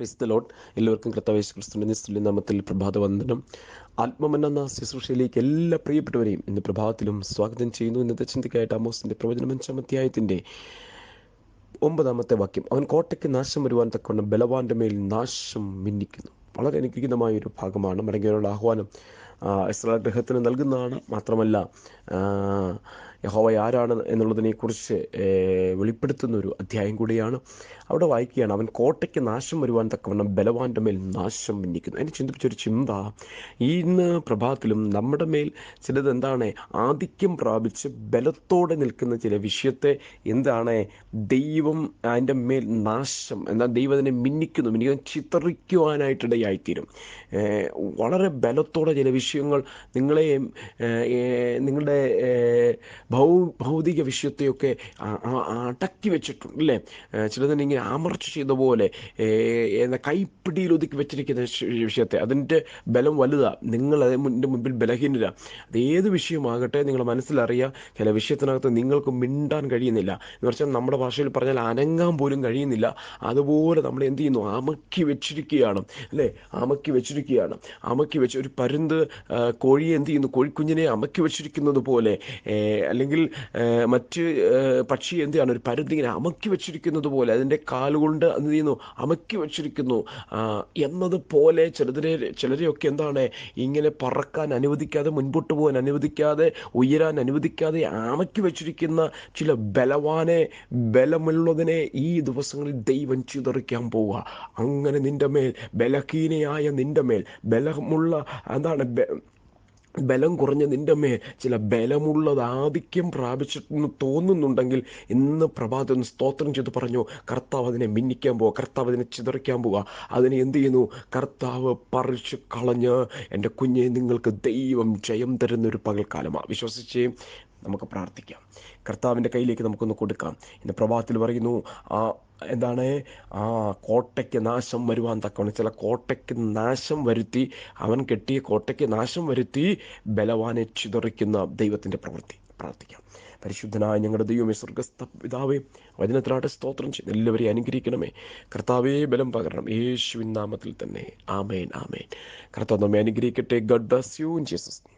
ലോട്ട് എല്ലാവർക്കും കർത്താവേശ് ക്രിസ്തുവിന്റെ നിസ്തുല്യ നാമത്തിൽ പ്രഭാത വന്ദനം ആത്മമനെന്ന ശുശ്രൂഷയിലേക്ക് എല്ലാ പ്രിയപ്പെട്ടവരെയും ഇന്ന് പ്രഭാതത്തിലും സ്വാഗതം ചെയ്യുന്നു. ഇന്നത്തെ ചിന്തയ്ക്കായിട്ട് അമോസിന്റെ പ്രവചനം അഞ്ചാം അധ്യായത്തിന്റെ ഒമ്പതാമത്തെ വാക്യം. അവൻ കോട്ടയ്ക്ക് നാശം വരുവാൻ തക്കവണ്ണം ബലവാന്റെ മേൽ നാശം മിന്നിക്കുന്നു. വളരെ അനുഗ്രഹീതമായ ഒരു ഭാഗമാണ്. മടങ്ങിയുള്ള ആഹ്വാനം ഇസ്രായേൽ ഗ്രഹത്തിന് നൽകുന്നതാണ്. മാത്രമല്ല യഹോവ ആരാണ് എന്നുള്ളതിനെക്കുറിച്ച് വെളിപ്പെടുത്തുന്ന ഒരു അധ്യായം കൂടിയാണ് അവിടെ വായിക്കുകയാണ്. അവൻ കോട്ടയ്ക്ക് നാശം വരുവാൻ തക്കവണ്ണം ബലവാന്റെ മേൽ നാശം മിന്നിക്കുന്നു എന്നെ ചിന്തിപ്പിച്ചൊരു ചിന്ത ഇന്ന് പ്രഭാതത്തിലും നമ്മുടെ മേൽ ചിലത് എന്താണ്? ആധിക്യം പ്രാപിച്ച് ബലത്തോടെ നിൽക്കുന്ന ചില വിഷയത്തെ എന്താണ്? ദൈവം അതിന്റെ മേൽ നാശം എന്താ ദൈവം അതിനെ മിന്നിക്കുന്നു മിന്നിക്കുന്നു ചിത്രിക്കുവാനായിട്ടിടയായിത്തീരും വളരെ ബലത്തോടെ ചില വിഷയങ്ങൾ നിങ്ങളെ നിങ്ങളുടെ ഭൗ ഭൗതിക വിഷയത്തെയൊക്കെ അടക്കി വെച്ചിട്ടുണ്ട് അല്ലേ ചിലതിനെ ഇങ്ങനെ അമർച്ച ചെയ്ത പോലെ എന്താ കൈപ്പിടിയിൽ ഒതുക്കി വെച്ചിരിക്കുന്ന വിഷയത്തെ. അതിന്റെ ബലം വലുതാണ് നിങ്ങൾ അതിന്റെ മുമ്പിൽ ബലഹീനര. അത് ഏത് വിഷയമാകട്ടെ നിങ്ങൾ മനസ്സിലറിയുക ചില വിഷയത്തിനകത്ത് നിങ്ങൾക്ക് മിണ്ടാൻ കഴിയുന്നില്ല. എന്ന് വെച്ചാൽ നമ്മുടെ ഭാഷയിൽ പറഞ്ഞാൽ അനങ്ങാൻ പോലും കഴിയുന്നില്ല. അതുപോലെ നമ്മൾ എന്ത് ചെയ്യുന്നു? അമക്കി വെച്ചിരിക്കുകയാണ്. അല്ലേ? അമക്കി വെച്ചിരിക്കുകയാണ്. അമക്കി വെച്ച് ഒരു പരുന്ത് കോഴിയെ എന്ത് ചെയ്യുന്നു? കോഴിക്കുഞ്ഞിനെ അമക്കി വെച്ചിരിക്കുന്നത് പോലെ അല്ലെങ്കിൽ മറ്റ് പക്ഷി എന്താണ് ഒരു പരുന്തിങ്ങനെ അമക്കി വെച്ചിരിക്കുന്നത് പോലെ അതിന്റെ കാലുകൊണ്ട് എന്ത് ചെയ്യുന്നു? അമക്കി വെച്ചിരിക്കുന്നു. എന്നതുപോലെ ചിലതിനെ ചിലരെയൊക്കെ എന്താണ് ഇങ്ങനെ പറക്കാൻ അനുവദിക്കാതെ മുൻപോട്ട് പോകാൻ അനുവദിക്കാതെ ഉയരാൻ അനുവദിക്കാതെ അമക്കി വെച്ചിരിക്കുന്ന ചില ബലവാനെ ബലമുള്ളതിനെ ഈ ദിവസങ്ങളിൽ ദൈവം ചിതറിക്കാൻ പോവുക. അങ്ങനെ നിന്റെ മേൽ ബലഹീനയായ നിന്റെ മേൽ ബലമുള്ള എന്താണ് ബലം കുറഞ്ഞ നിന്റെ മേൽ ചില ബലമുള്ളത് ആധിക്യം പ്രാപിച്ചിട്ടെന്ന് തോന്നുന്നുണ്ടെങ്കിൽ ഇന്ന് പ്രഭാതം സ്തോത്രം ചെയ്ത് പറഞ്ഞു കർത്താവ് അതിനെ മിന്നിക്കാൻ പോവുക കർത്താവ് അതിനെ ചിതറിക്കാൻ പോവുക അതിനെ എന്ത് ചെയ്യുന്നു? കർത്താവ് പറിച്ച് കളഞ്ഞ് എന്റെ കുഞ്ഞെ നിങ്ങൾക്ക് ദൈവം ജയം തരുന്നൊരു പകൽക്കാലമാണ് വിശ്വസിച്ച് നമുക്ക് പ്രാർത്ഥിക്കാം. കർത്താവിന്റെ കയ്യിലേക്ക് നമുക്കൊന്ന് കൊടുക്കാം. ഇന്ന് പ്രഭാതത്തിൽ പറയുന്നു ആ എന്താണ് ആ കോട്ടയ്ക്ക് നാശം വരുവാൻ തക്കവണ്ണം. ചില കോട്ടയ്ക്ക് നാശം വരുത്തി അവൻ കെട്ടിയ കോട്ടയ്ക്ക് നാശം വരുത്തി ബലവാനെ ചിതറിക്കുന്ന ദൈവത്തിന്റെ പ്രവൃത്തി. പ്രാർത്ഥിക്കാം. പരിശുദ്ധനായ ഞങ്ങളുടെ ദൈവമേ സ്വർഗസ്ഥ പിതാവേ വചനത്തിലാട്ട് സ്തോത്രം ചെയ്ത് എല്ലാവരെയും അനുഗ്രഹിക്കണമേ. കർത്താവേ ബലം പകരണം. യേശുവിൻ നാമത്തിൽ തന്നെ. ആമേൻ ആമേൻ. കർത്താവ് നമ്മെ അനുഗ്രഹിക്കട്ടെ. Garh bless you Jesus